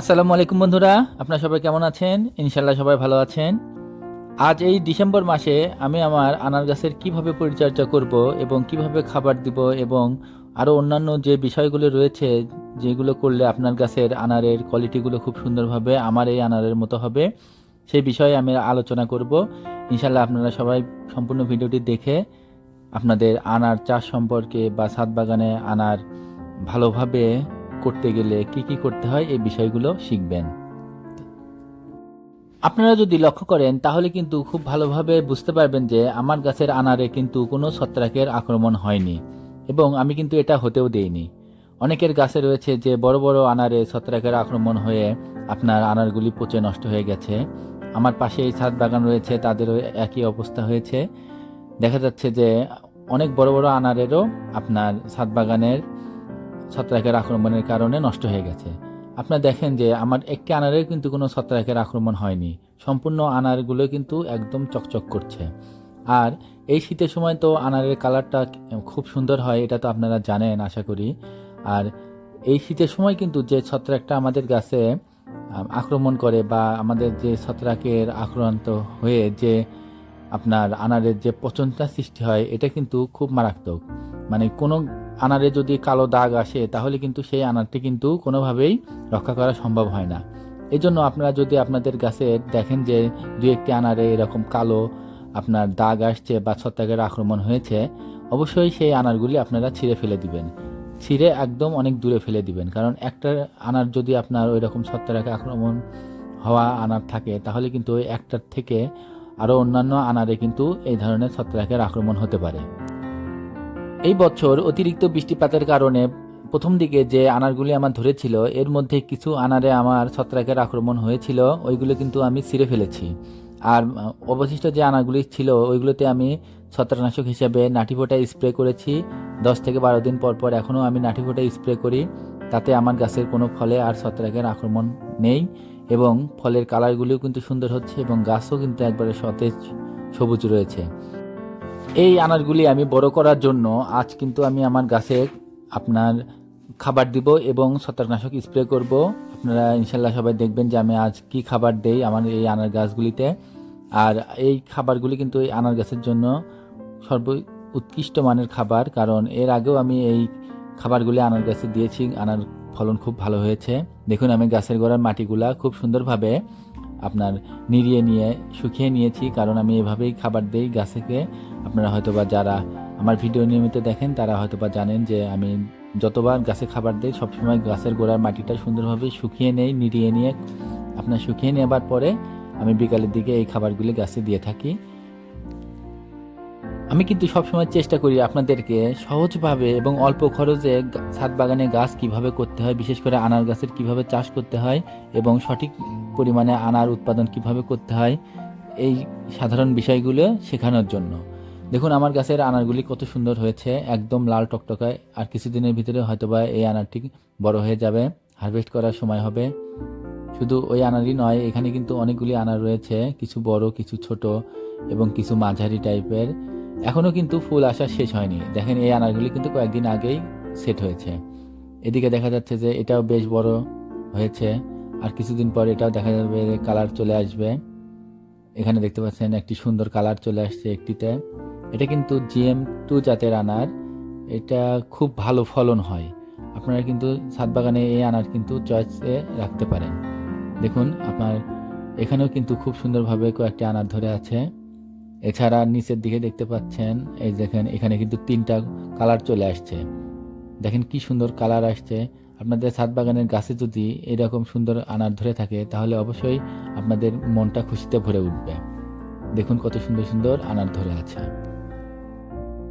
আসসালামু আলাইকুম বন্ধুরা, আপনারা সবাই কেমন আছেন? ইনশাল্লাহ সবাই ভালো আছেন। আজ এই ডিসেম্বর মাসে আমি আমার আনার গাছের কীভাবে পরিচর্যা করব এবং কীভাবে খাবার দিব এবং আরও অন্যান্য যে বিষয়গুলো রয়েছে, যেগুলো করলে আপনার গাছের আনারের কোয়ালিটিগুলো খুব সুন্দরভাবে আমার এই আনারের মতো হবে, সেই বিষয়ে আমি আলোচনা করব। ইনশাল্লাহ আপনারা সবাই সম্পূর্ণ ভিডিওটি দেখে আপনাদের আনার চাষ সম্পর্কে বা ছাদ বাগানে আনার ভালোভাবে করতে গেলে কি কি করতে হয়, এই বিষয়গুলো শিখবেন। আপনারা যদি লক্ষ্য করেন, তাহলে কিন্তু খুব ভালোভাবে বুঝতে পারবেন যে আমার গাছের আনারে কিন্তু কোনো ছত্রাকের আক্রমণ হয়নি এবং আমি কিন্তু এটা হতেও দেইনি। অনেকের গাছে রয়েছে যে বড় বড় আনারে ছত্রাকের আক্রমণ হয়ে আপনার আনারগুলি পচে নষ্ট হয়ে গেছে। আমার পাশে এই ছাদ বাগান রয়েছে, তাদেরও একই অবস্থা হয়েছে। দেখা যাচ্ছে যে অনেক বড় বড় আনারেরও আপনার ছাদ বাগানের ছত্রাকের আক্রমণের কারণে নষ্ট হয়ে গেছে। আপনারা দেখেন যে আমার একটি আনারের কিন্তু কোনো ছত্রাকের আক্রমণ হয়নি। সম্পূর্ণ আনারগুলো কিন্তু একদম চকচক করছে। আর এই শীতের সময় তো আনারের কালারটা খুব সুন্দর হয়, এটা তো আপনারা জানেন, আশা করি। আর এই শীতের সময় কিন্তু যে ছত্রাকটা আমাদের গাছে আক্রমণ করে বা আমাদের যে ছত্রাকের আক্রান্ত হয়ে যে আপনার আনারের যে পচনটা সৃষ্টি হয়, এটা কিন্তু খুব মারাত্মক। মানে কোনো আনারে যদি কালো দাগ আসে, তাহলে কিন্তু সেই আনারটি কিন্তু কোনোভাবেই রক্ষা করা সম্ভব হয় না। এই জন্য আপনারা যদি আপনাদের গাছে দেখেন যে দু একটি আনারে এরকম কালো আপনার দাগ আসছে বা ছত্রাকের আক্রমণ হয়েছে, অবশ্যই সেই আনারগুলি আপনারা ছিঁড়ে ফেলে দিবেন। ছিঁড়ে একদম অনেক দূরে ফেলে দিবেন, কারণ একটা আনার যদি আপনার ওই রকম ছত্রাকে আক্রমণ হওয়া আনার থাকে, তাহলে কিন্তু ওই একটার থেকে আরও অন্যান্য আনারে কিন্তু এই ধরনের ছত্রাকের আক্রমণ হতে পারে। এই বছর অতিরিক্ত বৃষ্টিপাতের কারণে প্রথম দিকে যে আনারগুলি আমার ধরেছিল, এর মধ্যে কিছু আনারে আমার ছত্রাকের আক্রমণ হয়েছিল, ওইগুলো কিন্তু আমি ছিঁড়ে ফেলেছি। আর অবশিষ্ট যে আনারগুলি ছিল, ওইগুলোতে আমি ছত্রাকনাশক হিসেবে নাটিফোটা স্প্রে করেছি। দশ থেকে বারো দিন পর পর এখনও আমি নাটিফোটা স্প্রে করি। তাতে আমার গাছের কোনো ফলে আর ছত্রাকের আক্রমণ নেই এবং ফলের কালারগুলিও কিন্তু সুন্দর হচ্ছে এবং গাছও কিন্তু একবারে সতেজ, সবুজ রয়েছে। এই আনারগুলি আমি বড় করার জন্য আজ কিন্তু আমি আমার গাছে আপনার খাবার দিব এবং ছত্রাকনাশক স্প্রে করব। আপনারা ইনশাল্লাহ সবাই দেখবেন যে আমি আজ কি খাবার দেই আমার এই আনার গাছগুলিতে। আর এই খাবারগুলি কিন্তু এই আনার গাছের জন্য সর্ব উৎকৃষ্ট মানের খাবার, কারণ এর আগেও আমি এই খাবারগুলি আনার গাছে দিয়েছি, আনার ফলন খুব ভালো হয়েছে। দেখুন, আমি গাছের গোড়ার মাটিগুলা খুব সুন্দরভাবে আপনার নিড়িয়ে নিয়ে শুকিয়ে নিয়েছি, কারণ আমি এভাবেই খাবার দেই গাছেকে। আপনারা হয়তোবা যারা আমার ভিডিও নিয়মিত দেখেন, তারা হয়তোবা জানেন যে আমি যতবার গাছে খাবার দিই, সবসময় গাছের গোড়ার মাটিটা সুন্দরভাবে শুকিয়ে নেই, নিড়িয়ে নিয়ে আপনার শুকিয়ে নেবার পরে আমি বিকালের দিকে এই খাবারগুলি গাছে দিয়ে থাকি। আমি কিন্তু সবসময় চেষ্টা করি আপনাদেরকে সহজভাবে এবং অল্প খরচে ছাদ বাগানে গাছ কীভাবে করতে হয়, বিশেষ করে আনার গাছের কীভাবে চাষ করতে হয় এবং সঠিক পরিমাণে আনার উৎপাদন কীভাবে করতে হয়, এই সাধারণ বিষয়গুলো শেখানোর জন্য। দেখুন, আমার গাছের আনারগুলি কত সুন্দর হয়েছে, একদম লাল টকটকায়। আর কিছুদিনের ভিতরে হয়তোবা এই আনারটি বড় হয়ে যাবে, হারভেস্ট করার সময় হবে। শুধু ওই আনারই নয়, এখানে কিন্তু অনেকগুলি আনার রয়েছে, কিছু বড়, কিছু ছোট এবং কিছু মাঝারি টাইপের। এখনও কিন্তু ফুল আসা শেষ হয়নি। দেখেন, এই আনারগুলি কিন্তু কয়েকদিন আগেই সেট হয়েছে। এদিকে দেখা যাচ্ছে যে এটাও বেশ বড় হয়েছে, আর কিছুদিন পর এটাও দেখা যাবে কালার চলে আসবে। এখানে দেখতে পাচ্ছেন, একটি সুন্দর কালার চলে আসছে একটিতে। এটা কিন্তু জিএম টু জাতের আনার। এটা খুব ভালো ফলন হয়। আপনারা কিন্তু ছাদ বাগানে এই আনার কিন্তু চয়েসে রাখতে পারেন। দেখুন, আপনার এখানেও কিন্তু খুব সুন্দরভাবে কয়েকটি আনার ধরে আছে। এছাড়া নিচের দিকে দেখতে পাচ্ছেন, এই দেখেন, এখানে কিন্তু তিনটা কালার চলে আসছে। দেখেন কি সুন্দর কালার আসছে। আপনাদের ছাদ বাগানের গাছে যদি এরকম সুন্দর আনার ধরে থাকে, তাহলে অবশ্যই আপনাদের মনটা খুশিতে ভরে উঠবে। দেখুন কত সুন্দর সুন্দর আনার ধরে আছে।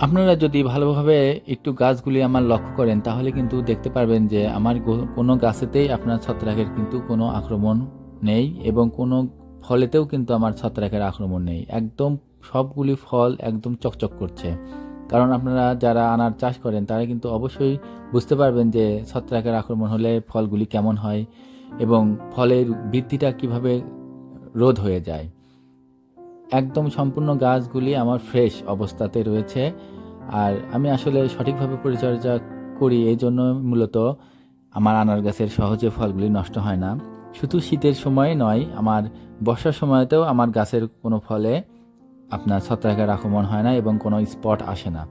আপনারা যদি ভালোভাবে একটু গাছগুলি আমার লক্ষ্য করেন, তাহলে কিন্তু দেখতে পারবেন যে আমার কোনো গাছেতেই আপনার ছত্রাকের কিন্তু কোনো আক্রমণ নেই এবং কোনো ফলেতেও কিন্তু আমার ছত্রাকের আক্রমণ নেই। একদম সবগুলি ফল একদম চকচক করছে। কারণ আপনারা যারা আনার চাষ করেন, তারা কিন্তু অবশ্যই বুঝতে পারবেন যে ছত্রাকের আক্রমণ হলে ফলগুলি কেমন হয় এবং ফলের বৃদ্ধিটা কীভাবে রোধ হয়ে যায়। একদম সম্পূর্ণ গাছগুলি আমার ফ্রেশ অবস্থাতে রয়েছে। আর আমি আসলে সঠিকভাবে পরিচর্যা করি, এই জন্য মূলত আমার আনার গাছের সহজে ফলগুলি নষ্ট হয় না। শুধু শীতের সময় নয়, আমার বর্ষার সময়তেও আমার গাছের কোনো ফলে আপনার ছত্রাকের আক্রমণ হয় না এবং কোনো স্পট আসে না।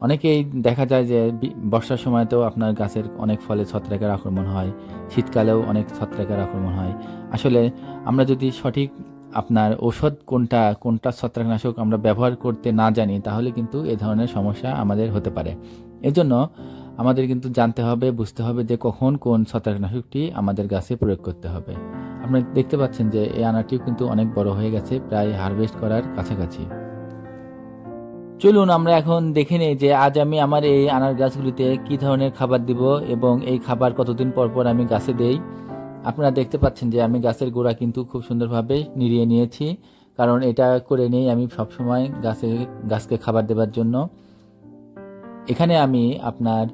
অনেকেই দেখা যায় যে বর্ষার সময়তেও আপনার গাছের অনেক ফলে ছত্রাকের আক্রমণ হয়, শীতকালেও অনেক ছত্রাকের আক্রমণ হয়। আসলে আমরা যদি সঠিক আপনার ওষুধ কোনটা কোনটা ছত্রাকনাশক আমরা ব্যবহার করতে না জানি, তাহলে কিন্তু এ ধরনের সমস্যা আমাদের হতে পারে। এজন্য আমাদের কিন্তু জানতে হবে, বুঝতে হবে যে কখন কোন ছত্রাকনাশকটি আমাদের গাছে প্রয়োগ করতে হবে। আপনারা দেখতে পাচ্ছেন যে এই আনাটিও কিন্তু অনেক বড় হয়ে গেছে, প্রায় হারভেস্ট করার কাছাকাছি। চলুন আমরা এখন দেখে নেই যে আজ আমি আমার এই আনার গাছগুলিতে কি ধরনের খাবার দিব এবং এই খাবার কতদিন পর পর আমি গাছে দেই। আপনারা দেখতে পাচ্ছেন যে আমি গাছের গোড়া কিন্তু খুব সুন্দরভাবে নিড়িয়ে নিয়েছি। কারণ এটা করে নেই আমি সবসময় গাছে, গাছকে খাবার দেবার জন্য। এখানে আমি আপনার,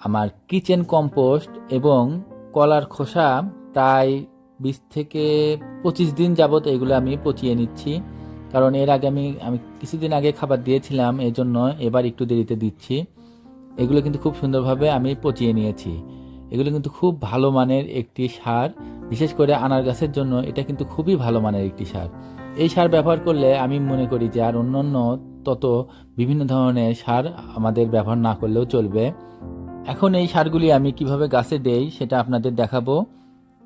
আমার কিচেন কম্পোস্ট এবং কলার খোসা প্রায় বিশ থেকে পঁচিশ দিন যাবত এগুলো আমি পচিয়ে নিচ্ছি। কারণ এর আগে আমি আমি কিছুদিন আগে খাবার দিয়েছিলাম এই জন্য এবার একটু দেরিতে দিচ্ছি। এগুলো কিন্তু খুব সুন্দরভাবে আমি পচিয়ে নিয়েছি। এগুলো কিন্তু খুব ভালো মানের একটি সার। বিশেষ করে আনার গাছের জন্য এটা কিন্তু খুবই ভালো মানের একটি সার। এই সার ব্যবহার করলে আমি মনে করি যে আর অন্যান্য তত বিভিন্ন ধরনের সার আমাদের ব্যবহার না করলেও চলবে। এখন এই সারগুলি আমি কীভাবে গাছে দেই সেটা আপনাদের দেখাবো।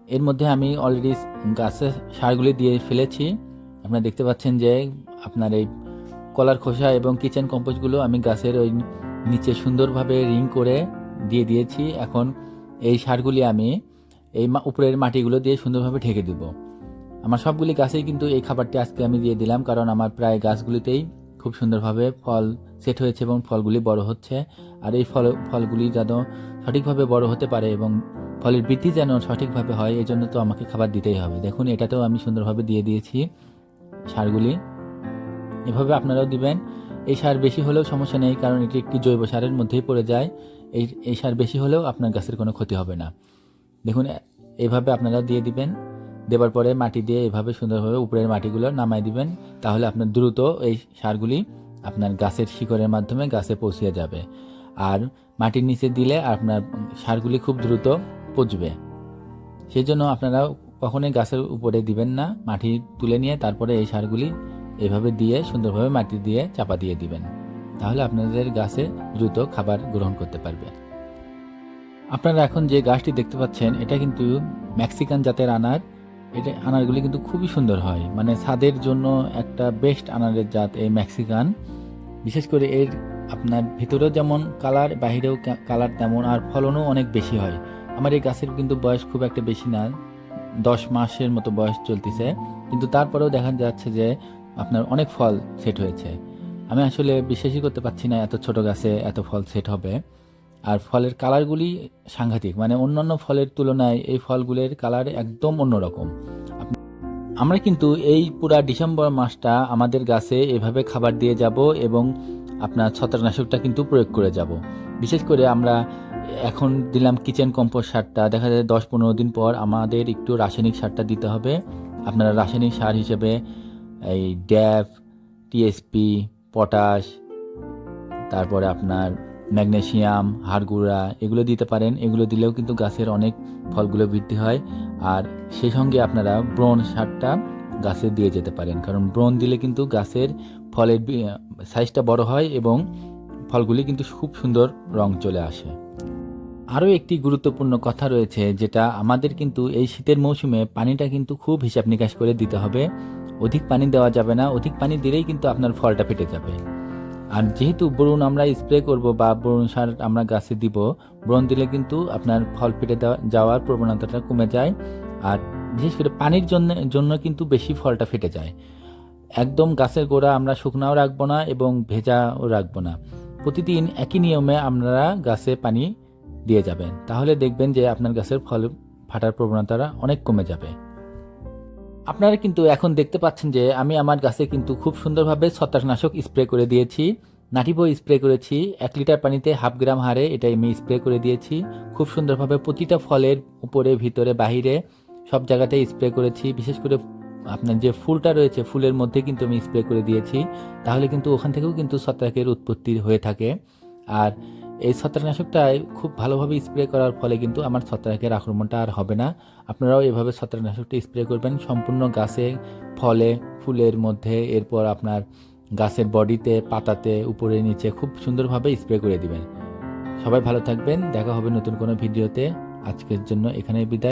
এর মধ্যে আমি অলরেডি গাছে সারগুলি দিয়ে ফেলেছি। আপনারা দেখতে পাচ্ছেন যে আপনার এই কলার খোসা এবং কিচেন কম্পোস্টগুলো আমি গাছের ওই নিচে সুন্দরভাবে রিং করে দিয়ে দিয়েছি। এখন এই সারগুলি আমি এই উপরের মাটিগুলো দিয়ে সুন্দরভাবে ঢেকে দিব। আমার সবগুলি গাছেই কিন্তু এই খাবারটি আজকে আমি দিয়ে দিলাম, কারণ আমার প্রায় গাছগুলিতেই খুব সুন্দরভাবে ফল সেট হয়েছে এবং ফলগুলি বড় হচ্ছে। আর এই ফল ফলগুলি যেন সঠিকভাবে বড় হতে পারে এবং ফলের বৃদ্ধি যেন সঠিকভাবে হয়, এই জন্য তো আমাকে খাবার দিতেই হবে। দেখুন, এটাতেও আমি সুন্দরভাবে দিয়ে দিয়েছি সারগুলি। এভাবে আপনারাও দিবেন। এই সার বেশি হলেও সমস্যা নেই, কারণ এটি একটি জৈব সারের মধ্যেই পড়ে যায়। এই এই সার বেশি হলেও আপনার গাছের কোনো ক্ষতি হবে না। দেখুন এভাবে আপনারা দিয়ে দিবেন। দেবার পরে মাটি দিয়ে এভাবে সুন্দরভাবে উপরের মাটিগুলো নামাই দিবেন। তাহলে আপনার দ্রুত এই সারগুলি আপনার গাছের শিকড়ের মাধ্যমে গাছে পৌঁছে যাবে। আর মাটির নিচে দিলে আপনার সারগুলি খুব দ্রুত পচবে। সেই জন্য আপনারা কখনোই গাছের উপরে দিবেন না। মাটি তুলে নিয়ে তারপরে এই সারগুলি এভাবে দিয়ে সুন্দরভাবে মাটি দিয়ে চাপা দিয়ে দিবেন। তাহলে আপনাদের গাছে দ্রুত খাবার গ্রহণ করতে পারবে। আপনারা এখন যে গাছটি দেখতে পাচ্ছেন, এটা কিন্তু মেক্সিকান জাতের আনার। এটা আনারগুলি কিন্তু খুবই সুন্দর হয়। মানে ছাদের জন্য একটা বেস্ট আনারের জাত এই মেক্সিকান। বিশেষ করে এর আপনার ভিতরেও যেমন কালার বাহিরেও কালার তেমন, আর ফলনও অনেক বেশি হয়। আমার এই গাছের কিন্তু বয়স খুব একটা বেশি না, দশ মাসের মতো বয়স চলতেছে। কিন্তু তারপরেও দেখা যাচ্ছে যে আপনার অনেক ফল সেট হয়েছে। আমি আসলে বিশ্বাসই করতে পারছি না এত ছোট গাছে এত ফল সেট হবে। আর ফলের কালারগুলি সাংঘাতিক মানে অন্যান্য ফলের তুলনায় এই ফলগুলির কালার একদম অন্যরকম। আমরা কিন্তু এই পুরা ডিসেম্বর মাসটা আমাদের গাছে এভাবে খাবার দিয়ে যাব এবং আপনার ছত্রাকনাশকটা কিন্তু প্রয়োগ করে যাব। বিশেষ করে আমরা এখন দিলাম কিচেন কম্পোস্ট সারটা, দেখা যায় দশ পনেরো দিন পর আমাদের একটু রাসায়নিক সারটা দিতে হবে। আপনারা রাসায়নিক সার হিসেবে এই ড্যাপ টিএসপি পটাশ, তারপরে আপনার ম্যাগনেসিয়াম হাড়গুড়া, এগুলো দিতে পারেন। এগুলো দিলেও কিন্তু গাছের অনেক ফলগুলো বৃদ্ধি হয়। আর সেই সঙ্গে আপনারা ব্রন সারটা গাছে দিয়ে যেতে পারেন। কারণ ব্রন দিলে কিন্তু গাছের ফলের সাইজটা বড় হয় এবং ফলগুলি কিন্তু খুব সুন্দর রং চলে আসে। আরও একটি গুরুত্বপূর্ণ কথা রয়েছে, যেটা আমাদের কিন্তু এই শীতের মৌসুমে পানিটা কিন্তু খুব হিসাব নিকাশ করে দিতে হবে। অধিক পানি দেওয়া যাবে না, অধিক পানি দিলেই কিন্তু আপনার ফলটা ফেটে যাবে। আর যেহেতু বরুণ আমরা স্প্রে করব বা বরুণ সার আমরা গাছে দিব, ব্রণ দিলে কিন্তু আপনার ফল ফেটে যাওয়ার প্রবণতাটা কমে যায়। আর বিশেষ করে পানির জন্য জন্য কিন্তু বেশি ফলটা ফেটে যায়। একদম গাছের গোড়া আমরা শুকনাও রাখব না এবং ভেজাও রাখব না। প্রতিদিন একই নিয়মে আপনারা গাছে পানি দিয়ে যাবেন। তাহলে দেখবেন যে আপনার গাছের ফল ফাটার প্রবণতাটা অনেক কমে যাবে। আপনারা কিন্তু এখন দেখতে পাচ্ছেন যে আমি আমার গাছে কিন্তু খুব সুন্দরভাবে ছত্রাকনাশক স্প্রে করে দিয়েছি। নাটিবো স্প্রে করেছি, এক লিটার পানিতে হাফ গ্রাম হারে এটা আমি স্প্রে করে দিয়েছি। খুব সুন্দরভাবে প্রতিটা ফলের উপরে, ভিতরে, বাহিরে সব জায়গাতেই স্প্রে করেছি। বিশেষ করে আপনার যে ফুলটা রয়েছে, ফুলের মধ্যে কিন্তু আমি স্প্রে করে দিয়েছি। তাহলে কিন্তু ওখান থেকেও কিন্তু ছত্রাকের উৎপত্তি হয়ে থাকে। আর এই ছত্রাকনাশকটাই খুব ভালোভাবে স্প্রে করার ফলে কিন্তু আমার ছত্রাকের আক্রমণটা আর হবে না। আপনারাও এভাবে ছত্রাকনাশকটা স্প্রে করবেন সম্পূর্ণ গাছে, ফলে, ফুলের মধ্যে, এরপর আপনার গাছের বডিতে, পাতাতে, উপরে, নিচে খুব সুন্দরভাবে স্প্রে করে দিবেন। সবাই ভালো থাকবেন, দেখা হবে নতুন কোনো ভিডিওতে। আজকের জন্য এখানে বিদায়।